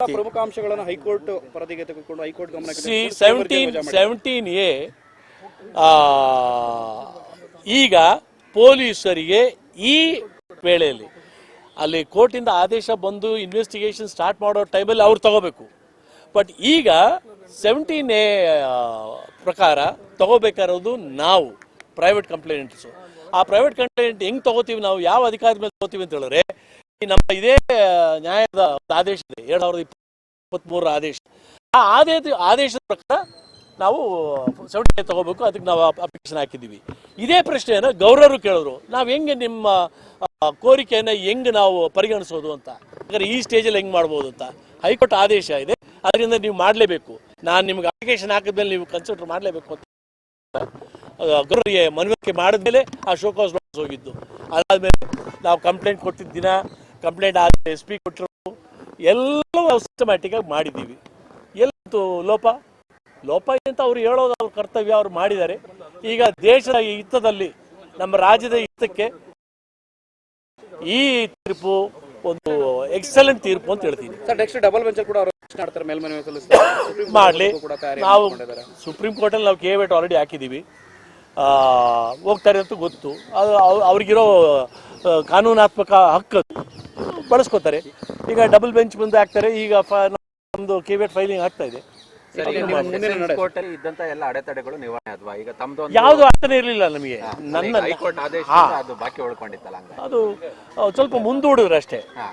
ಪ್ರಮುಖ ಅಂಶಗಳನ್ನು ಹೈಕೋರ್ಟ್ ಪರದಿಗೆ ತೆಗೆದುಕೊಂಡು ಹೈಕೋರ್ಟ್ ಗಮನಕ್ಕೆ ಸೆವೆಂಟೀನ್ ಎ ಈಗ ಪೊಲೀಸರಿಗೆ ಈ ವೇಳೆಯಲ್ಲಿ ಅಲ್ಲಿ ಕೋರ್ಟಿಂದ ಆದೇಶ ಬಂದು ಇನ್ವೆಸ್ಟಿಗೇಷನ್ ಸ್ಟಾರ್ಟ್ ಮಾಡೋ ಟೈಮಲ್ಲಿ ಅವ್ರು ತಗೋಬೇಕು. ಬಟ್ ಈಗ ಸೆವೆಂಟೀನ್ ಎ ಪ್ರಕಾರ ತಗೋಬೇಕಾಗಿರೋದು ನಾವು ಪ್ರೈವೇಟ್ ಕಂಪ್ಲೇಂಟ್ಸು ಆ ಪ್ರೈವೇಟ್ ಕಂಪ್ಲೇಂಟ್ ಹೆಂಗ್ ತಗೋತೀವಿ ನಾವು ಯಾವ ಅಧಿಕಾರದ ಮೇಲೆ ತಗೋತೀವಿ ಅಂತ ಹೇಳಿದ್ರೆ ನಮ್ಮ ಇದೇ ನ್ಯಾಯದ ಆದೇಶ ಇದೆ. ಎರಡ್ ಸಾವಿರದ ಇಪ್ಪತ್ತ್ಮೂರರ ಆದೇಶ. ಆ ಆದೇಶ, ಆದೇಶದ ಪ್ರಕಾರ ನಾವು ಸೆವೆಂಟಿ ತಗೋಬೇಕು, ಅದಕ್ಕೆ ನಾವು ಅಪ್ಲಿಕೇಶನ್ ಹಾಕಿದ್ದೀವಿ. ಇದೇ ಪ್ರಶ್ನೆಯನ್ನು ಗೌರವರು ಕೇಳಿದ್ರು ನಾವು ಹೆಂಗೆ ನಿಮ್ಮ ಕೋರಿಕೆಯನ್ನು ಹೆಂಗೆ ನಾವು ಪರಿಗಣಿಸೋದು ಅಂತ. ಹಾಗಾದ್ರೆ ಈ ಸ್ಟೇಜಲ್ಲಿ ಹೆಂಗೆ ಮಾಡ್ಬೋದು ಅಂತ. ಹೈಕೋರ್ಟ್ ಆದೇಶ ಇದೆ, ಅದರಿಂದ ನೀವು ಮಾಡಲೇಬೇಕು. ನಾನು ನಿಮ್ಗೆ ಅಪ್ಲಿಕೇಶನ್ ಹಾಕಿದ್ಮೇಲೆ ನೀವು ಕನ್ಸಿಡರ್ ಮಾಡಲೇಬೇಕು ಅಂತ. ಗೌರವರಿಗೆ ಮನವರಿಕೆ ಮಾಡಿದ್ಮೇಲೆ ಆ ಶೋಕಾಸ್ ಹೋಗಿದ್ದು. ಅದಾದ್ಮೇಲೆ ನಾವು ಕಂಪ್ಲೇಂಟ್ ಕೊಟ್ಟಿದ್ದ ದಿನ ಕಂಪ್ಲೇಂಟ್ ಆದ ಎಸ್ ಪಿ ಕೊಟ್ಟರು. ಎಲ್ಲವೂ ನಾವು ಸಿಸ್ಟಮ್ಯಾಟಿಕ್ ಆಗಿ ಮಾಡಿದ್ದೀವಿ. ಎಲ್ಲತ್ತು ಲೋಪ? ಲೋಪ ಅಂತ ಅವ್ರು ಹೇಳೋದು ಅವ್ರ ಕರ್ತವ್ಯ ಅವ್ರು ಮಾಡಿದ್ದಾರೆ. ಈಗ ದೇಶದ ಹಿತದಲ್ಲಿ ನಮ್ಮ ರಾಜ್ಯದ ಹಿತಕ್ಕೆ ಈ ತೀರ್ಪು ಒಂದು ಎಕ್ಸಲೆಂಟ್ ತೀರ್ಪು ಅಂತ ಹೇಳ್ತೀನಿ. ಡಬಲ್ ಕೂಡ ಮಾಡಲಿ. ನಾವು. ಸುಪ್ರೀಂ ಕೋರ್ಟಲ್ಲಿ ನಾವು ಕೆ ವೇಟ್ ಆಲ್ರೆಡಿ ಹಾಕಿದ್ದೀವಿ ಹೋಗ್ತಾರೆ ಅಂತ ಗೊತ್ತು. ಅದು ಅವ್ರಿಗಿರೋ ಕಾನೂನಾತ್ಮಕ ಹಕ್ಕು. ಬಳಸ್ಕೋತಾರೆ. ಈಗ ಡಬಲ್ ಬೆಂಚ್ ಮುಂದೆ ಹಾಕ್ತಾರೆ. ಈಗ ಫ- ನಮ್ದು ಕೆ ವೇಟ್ ಫೈಲಿಂಗ್ ಆಗ್ತಾ ಇದೆ. ಕೋರ್ಟ್ ಅಲ್ಲಿ ಇದ್ದಂತ ಎಲ್ಲ ಅಡೆತಡೆಗಳು ನಿವಾರಣೆ ಅದ್ವಾ ಈಗ ತಮ್ದು ಯಾವುದು ಅರ್ಥನೇ ಇರಲಿಲ್ಲ ನಮಗೆ. ನನ್ನ ಹೈಕೋರ್ಟ್ ಆದೇಶ ಅದು ಬಾಕಿ ಉಳ್ಕೊಂಡಿತ್ತಲ್ಲ ಅದು ಸ್ವಲ್ಪ ಮುಂದೂಡಿದ್ರು ಅಷ್ಟೇ.